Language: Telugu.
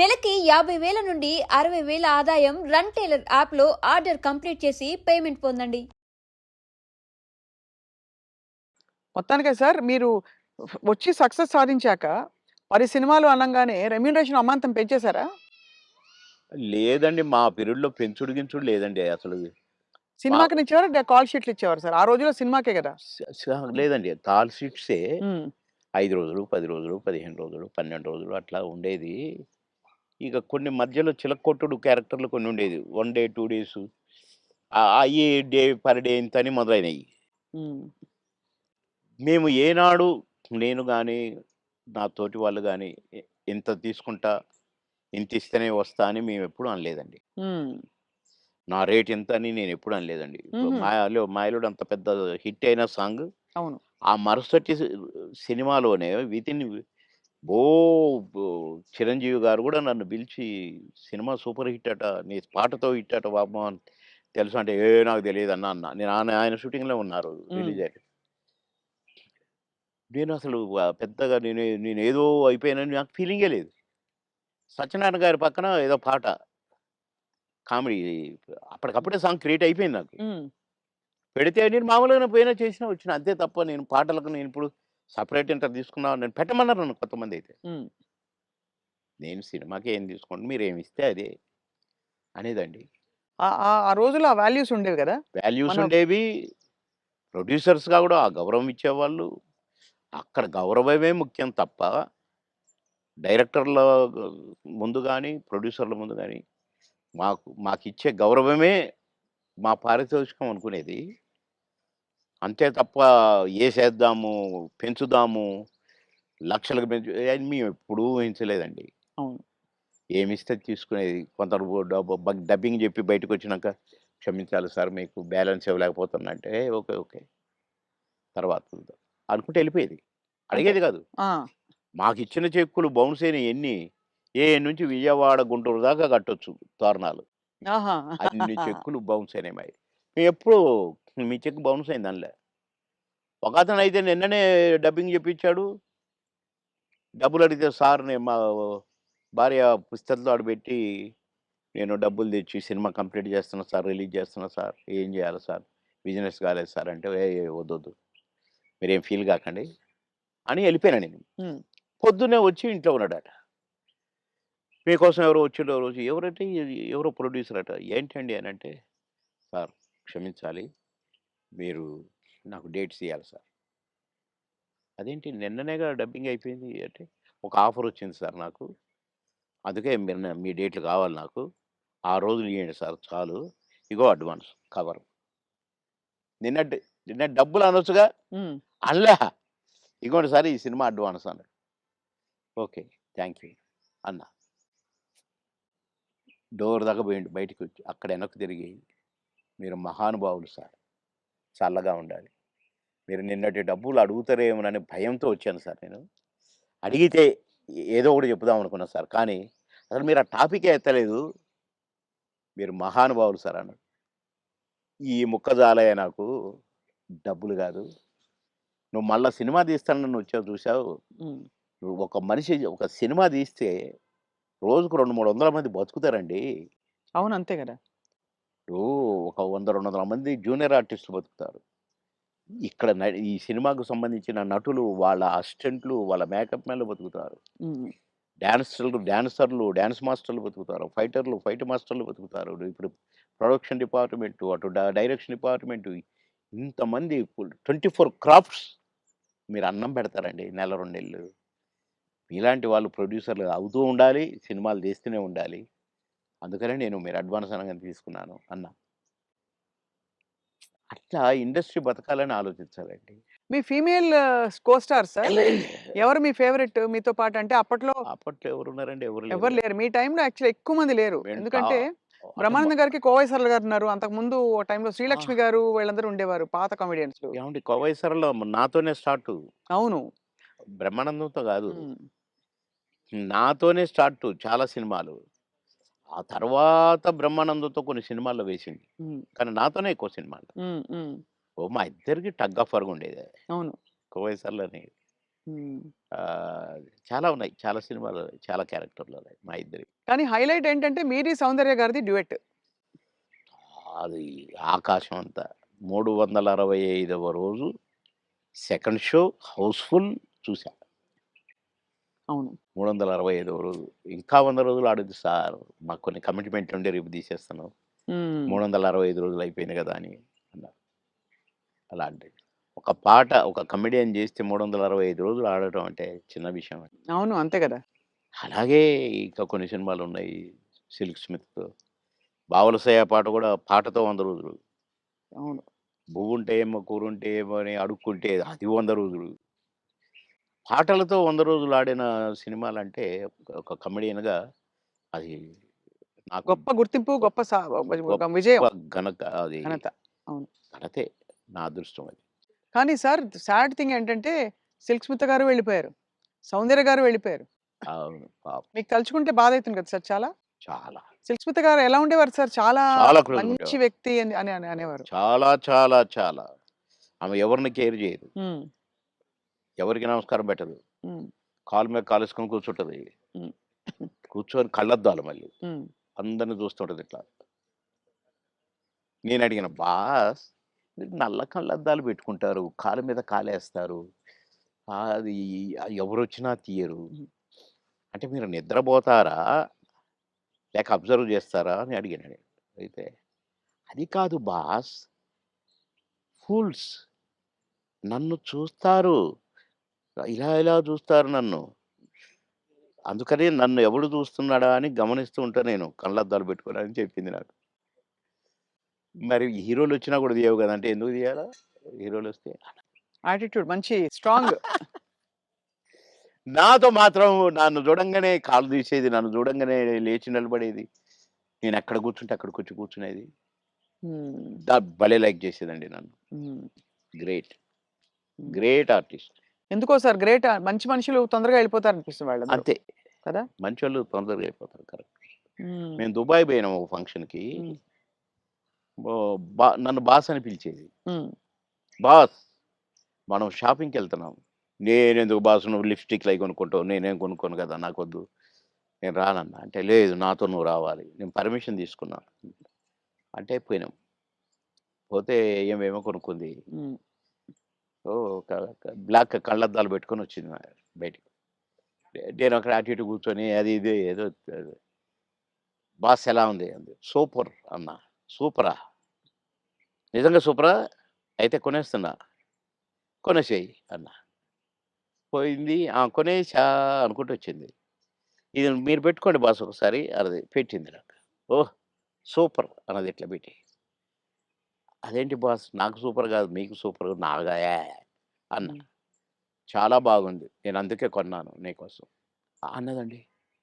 నెలకి యాభై వేల నుండి అరవై వేల ఆదాయం రన్ టైలర్ యాప్లో ఆర్డర్ కంప్లీట్ చేసి పేమెంట్ పొందండి మొత్తానికే సార్ మీరు వచ్చి సక్సెస్ సాధించాక పది సినిమాలు అనగానే రెమ్యూనరేషన్ అమాంతం పెంచేశారా లేదండి మా పీరియడ్‌లో పెంచుడు గించుడు లేదండి అసలు. సినిమాకి ఇచ్చేవారు కాల్ షీట్లు ఇచ్చేవారు సార్ ఆ రోజుల్లో సినిమాకే కదా లేదండి. కాల్ షీట్సే 5 రోజులు, 10 రోజులు, 15 రోజులు, 12 రోజులు అట్లా ఉండేది. ఇక కొన్ని మధ్యలో చిలక్కొట్టుడు క్యారెక్టర్‌లు కొన్ని ఉండేది. 1 డే, 2 డేసు. అయ్యి డే పర్ డే ఇంతని మొదలైనయి. ఉమ్, మేము ఏనాడు నేను గాని, నా తోటి వాళ్ళు ఇ ఇంత తీసుకుంటా, ఇంత ఇస్తేనే వస్తా అని మేమెప్పుడు అనలేదండి. ఉమ్, నా రేట్ ఇంత అని నేనెప్పుడు అనలేదండి. ఇప్పుడు హుహు. 'మాయలో మాయలోడు' అంత పెద్ద హిట్ అయిన సాంగ్. అవును. ఆ మరుసటి సినిమాలోనే వితిన్ ఓ బో చిరంజీవి గారు గూడా నన్ను పిలిచి "సినిమా సూపర్ హిట్ అట. నీ పాటతో హిట్ అట బాబు" అని తెలుసా అంటే, "ఏ నాకు తెలీదన్నా" అన్నా. నేను ఆయన ఆయన షూటింగ్‌లో ఉన్నారు. రిలీజ్ అయ్యి. నేనసలు ఆహ్, పెద్దగా నేను నేనేదో అయిపోయానని నాకు ఫీలింగే లేదు. సత్యనారాయణ గారి పక్కన ఏదో పాట. కామెడీ అప్పటికప్పుడే సాంగ్ క్రియేట్ అయిపోయింది నాకు. పెడితే నేను మామూలుగానే పోయినా చేసినా వచ్చిన. అంతే తప్ప నేను పాటలకు నేనిప్పుడు సెపరేట్ ఇంత తీసుకున్నా నేను పెట్టమన్నారు నన్ను కొంతమందైతే. ఉమ్, నేను సినిమాకి ఏం తీసుకోండి మీరేమిస్తే అదే. అనేదండి. ఆ- రోజుల్లో ఆ వాల్యూస్ ఉండేవి కదా వాల్యూస్ ఉండేవి. ప్రొడ్యూసర్స్‌గా గూడా ఆ గౌరవం ఇచ్చేవాళ్ళు. అక్కడ గౌరవమే ముఖ్యం తప్ప డైరెక్టర్ల ముందు గాని, ప్రొడ్యూసర్ల ముందు గాని మాకు మాకిచ్చే గౌరవమే మా పారితోషికం అనుకునేది. అంతే తప్ప ఏసేద్దాము, పెంచుదాము, లక్షలకు పెంచు అని మేమెప్పుడూ ఊహించలేదండి. అవును. ఏమిస్తే తీసుకునేది. బ డబ్బింగ్ జెప్పి బయటకొచ్చినాక క్షమించాలి సార్ మీకు బ్యాలెన్స్ ఇవ్వలేకపోతున్నా అంటే, "ఏ ఓకే. ఓకే. తర్వాత చూద్దాం" అనుకుంటూ ఎళ్ళిపోయేది. అంటే అడిగేది గాదు. ఆ! మాకిచ్చిన చెక్కులు బౌన్స్ అయినయి ఎన్ని, ఏ నుంచి విజయవాడ, గుంటూరు దాకా కట్టొచ్చు తోరణాలు. అన్ని చెక్కులు బౌన్స్ అయినాయి మాయి. మేమెప్పుడు మీ చెక్ బౌన్స్ అయింది అనలే. ఒకతనైతే నిన్ననే డబ్బింగ్ జెప్పించాడు. డబ్బులడిగితే సార్ నేను మా భార్య పుస్తకంలో ఆడ పెట్టి, "నేను డబ్బులు తెచ్చి సినిమా కంప్లీట్ చేస్తున్నా సార్, రిలీజ్ చేస్తున్నా సార్. ఏం చేయాలి సార్? బిజినెస్ కాలేదు సార్" అంటే, "ఏయ్! ఏయ్! వద్దొద్దు. మీరేం ఫీల్ కాకండి" అని ఎళ్ళిపోయాను నేను. పొద్దున్నే వచ్చి ఇంట్లో ఉన్నాడట. "మీకోసం ఎవరో వచ్చిండ్రు ఆ రోజు" ఎవరంటే ఎవరో ప్రొడ్యూసర్ అట. "ఏంటండి" అనంటే, "సార్ క్షమించాలి. మీరు నాకు డేట్స్ ఇయ్యాలి సార్." "అదేంటి నిన్ననేగా డబ్బింగ్ అయిపోయింది" అంటే, "ఒక ఆఫర్ వచ్చింది సార్ నాకు. అందుకే మీరు మీ డేట్లు కావాలి నాకు. ఆ రోజులు ఇయ్యండి సార్ చాలు. ఇగో అడ్వాన్స్ కవర్." నిన్న నిన్న డబ్బులు అనొచ్చుగా? అనలే. "ఇగోండి సార్ ఈ సినిమా అడ్వాన్స్" అన్నాడు. ఓకే. థాంక్ యూ అన్నా. డోర్ దాకా పోయిండు బయటికొచ్చి. అక్కడ వెనక్కి తిరిగి, "మీరు మహానుభావులు సార్. చల్లగా ఉండాలి. మీరు నిన్నటి డబ్బులు అడుగుతారేమోననే భయంతో వచ్చాను సార్ నేను. అడిగితే ఏదో ఒకటి చెప్పుదాం అనుకున్నా సార్. కానీ అసలు మీరు ఆ టాపికే ఎత్తలేదు. మీరు మహానుభావులు సార్" అన్నాడు. ఈ ముక్క చాలయ్య నాకు. డబ్బులు కాదు. నువ్వు మళ్ళా సినిమా తీస్తానని వచ్చావు చూసావు. నువ్వు ఒక మనిషి ఒక సినిమా తీస్తే రోజుకు 2, 300 మంది బతుకుతారండి. అవును. అంతే కదా! ఇప్పుడు ఒక 100, 200 మంది జూనియర్ ఆర్టిస్టులు బతుకుతారు. ఇక్కడ ఈ సినిమాకు సంబంధించిన నటులు, వాళ్ళ అసిస్టెంట్లు, వాళ్ళ మేకప్ మ్యాన్‌లు బతుకుతారు. హ్మ్. డాన్సర్లు, డాన్సర్లు, డాన్స్ మాస్టర్లు బతుకుతారు. ఫైటర్లు, ఫైట్ మాస్టర్లు బతుకుతారు. ఇప్పుడు ప్రొడక్షన్ డిపార్ట్‌మెంటు, అటు డైరెక్షన్ డిపార్ట్‌మెంటు ఇంతమంది ఫుల్ 24 క్రాఫ్ట్స్ మీరు అన్నం పెడతారండి నెల, 2 నెలలు. మీలాంటి వాళ్ళు ప్రొడ్యూసర్‌లు అవుతూ ఉండాలి. సినిమాలు తీస్తూనే ఉండాలి. అందుకనే నేను మీరు అడ్వాన్స్ అనగానే తీసుకున్నాను అన్నా. అట్లా ఇండస్ట్రీ బతకాలని ఆలోచించాలండి. మీ ఫీమేల్ కో స్టార్స్ సార్? ఎవరు మీ ఫేవరెట్ మీతో పాటు? అంటే అప్పట్లో అప్పట్లో ఎవరున్నారండి? ఎవరు ఎవరు లేరు. మీ టైంలో యాక్చువల్లీ ఎక్కువ మంది లేరు. ఎందుకంటే బ్రహ్మానందం గారికి కోవై సరళ గారు ఉన్నారు. అంతకుముందు ఓ టైంలో! శ్రీలక్ష్మి గారు వీళ్ళందరూ ఉండేవారు పాత కామెడియన్స్‌లు. ఏవండీ కోవై సరళ నాతోనే స్టార్టు. అవును. బ్రహ్మానందంతో కాదు. నాతోనే స్టార్టు చాలా సినిమాలు. ఆ తర్వాత బ్రహ్మానందంతో కొన్ని సినిమాల్లో వేసింది. హ్మ్. కానీ నాతోనే ఎక్కువ సినిమాలు. ఓ మా ఇద్దరికి టగ్ ఆఫ్ వార్‌గా ఉండేది. అవును. కోవై సరళని. హ్మ్. ఆహ్, చాలా ఉన్నాయి. చాలా సినిమాలు, చాలా క్యారెక్టర్‌లు ఉన్నాయి మా ఇద్దరివి. కానీ హైలైట్ ఏంటంటే మీది సౌందర్య గారిది డ్యూయెట్. అది ఆకాశం అంత. 365వ రోజు సెకండ్ షో హౌస్‌ఫుల్ చూసా. అవును. 365వ రోజు. ఇంకా 100 రోజులు ఆడొద్దు సార్. మాకు కొన్ని కమిట్మెంట్ ఉండి రేపు తీసేస్తాను. హ్మ్. 365 రోజులు అయిపోయింది కదా! అని అన్నారు. అలాంటిది. ఒక పాట ఒక కమెడియన్ చేస్తే 365 రోజులు ఆడటం అంటే చిన్న విషయమా? అవును. అంతే కదా! అలాగే ఇంకా కొన్ని సినిమాలున్నాయి. 'సిల్క్ స్మిత్‌తో' 'బావలసయ్య' పాట కూడా పాటతో 100 రోజులు. అవును. 'బువ్వుంటే ఏమో కూరుంటే ఏమో' అని అడుక్కుంటే అది 100 రోజులు. పాటలతో 100 రోజులు ఆడిన సినిమాలంటే ఒక కమెడియన్‌గా అది నాకు గొప్ప గుర్తింపు, గొప్ప సా ఒక విజయం. గొప్ప ఘనత అది ఘనత. అవును. ఘనతే. నా అదృష్టం అది. కానీ సార్ సాడ్ థింగ్ ఏంటంటే సిల్క్ స్మిత గారు వెళ్ళిపోయారు. సౌందర్య గారు వెళ్ళిపోయారు. అవును. పాపం. మీకు తలుచుకుంటే బాధైతుంది కదా సార్ చాలా? చాలా. సిల్క్ స్మిత గారు ఎలా ఉండేవారు సార్? చాలా మంచి ఉండేవారు. వ్యక్తి అని అని అని అనేవారు. చాలా చాలా చాలా. ఆమె ఎవరిని కేర్ చేయదు. ఎవరికీ నమస్కారం పెట్టదు. కాలు మీద కాలేసుకొని కూర్చుంటది. కూర్చొని కళ్ళద్దాలు మళ్ళీ. అందరిని చూస్తుంటది ఇట్లా. నేనడిగిన బాస్ మీరు నల్ల కళ్ళద్దాలు పెట్టుకుంటారు. కాలు మీద కాలేస్తారు. అది ఎవరొచ్చినా తీయరు. హ్మ్. అంటే మీరు నిద్రపోతారా? లేక అబ్జర్వ్ చేస్తారా? అని అడిగాను నేను. అయితే అది కాదు బాస్. ఫూల్స్. నన్ను చూస్తారు. ఇలా ఇలా చూస్తారు నన్ను. అందుకని నన్ను ఎవడు చూస్తున్నాడా అని గమనిస్తూ ఉంటా నేను కళ్ళద్దాలు పెట్టుకొని అని చెప్పింది నాకు. మరి హీరోలొచ్చినా కూడా తీయవు కదా! అంటే ఎందుకు తీయాలా? హీరోలొస్తే? యాటిట్యూడ్ మంచి స్ట్రాంగ్. నాతో మాత్రం నన్ను చూడంగానే కాళ్ళు తీసేది. నన్ను చూడంగానే లేచి నిలబడేది. నేను ఎక్కడ కూర్చుంటే అక్కడికొచ్చి కూర్చునేది. హ్మ్. ద భలే లైక్ చేసేదండి నన్ను. గ్రేట్. Great artist. ఎందుకో సార్ గ్రేట్ మంచి మనుషులు తొందరగా వెళ్ళిపోతారనిపిస్తుంది వాళ్ళందరూ. అంతే. కదా! మంచోళ్ళు తొందరగా అయిపోతారు. కరెక్ట్. మేము దుబాయ్ పోయినాం ఒక ఫంక్షన్‌కి. బో నన్ను బాస్ అని పిలిచేది. బాస్ మనం షాపింగ్‌కెళ్తున్నాం. నేనెందుకు బాస్ నువ్వు లిప్‌స్టిక్‌లు అయి కొనుక్కుంటావు. నేనేం కొనుక్కోను కదా! నాకొద్దు. నేను రానన్నా. అంటే లేదు నాతో నువ్వు రావాలి. నేను పర్మిషన్ తీసుకున్నా. అంటే పోయినాం. పోతే ఏమేమో కొనుక్కుంది. ఓ క బ్లాక్ కళ్ళద్దాలు పెట్టుకొని వచ్చింది బయటికి. నేను అక్కడ అటు ఇటు కూర్చొని అది ఇది ఏదో బాస్ ఎలా ఉంది? అంది. సూపర్ అన్నా. సూపరా? నిజంగా సూపరా? అయితే కొనేస్తున్నా. కొనేసేయి అన్నా. పోయింది. కొనేసా అనుకుంటూ వచ్చింది. ఇది మీరు పెట్టుకోండి బాస్ ఒకసారి అది పెట్టింది నాకు. ఓహ్! సూపర్ అన్నది ఇట్లా పెట్టి. అదేంటి బాస్ నాకు సూపర్ కాదు. మీకు సూపర్ నాగా అన్నా. చాలా బాగుంది. నేను అందుకే కొన్నాను నీకోసం. అన్నదండి.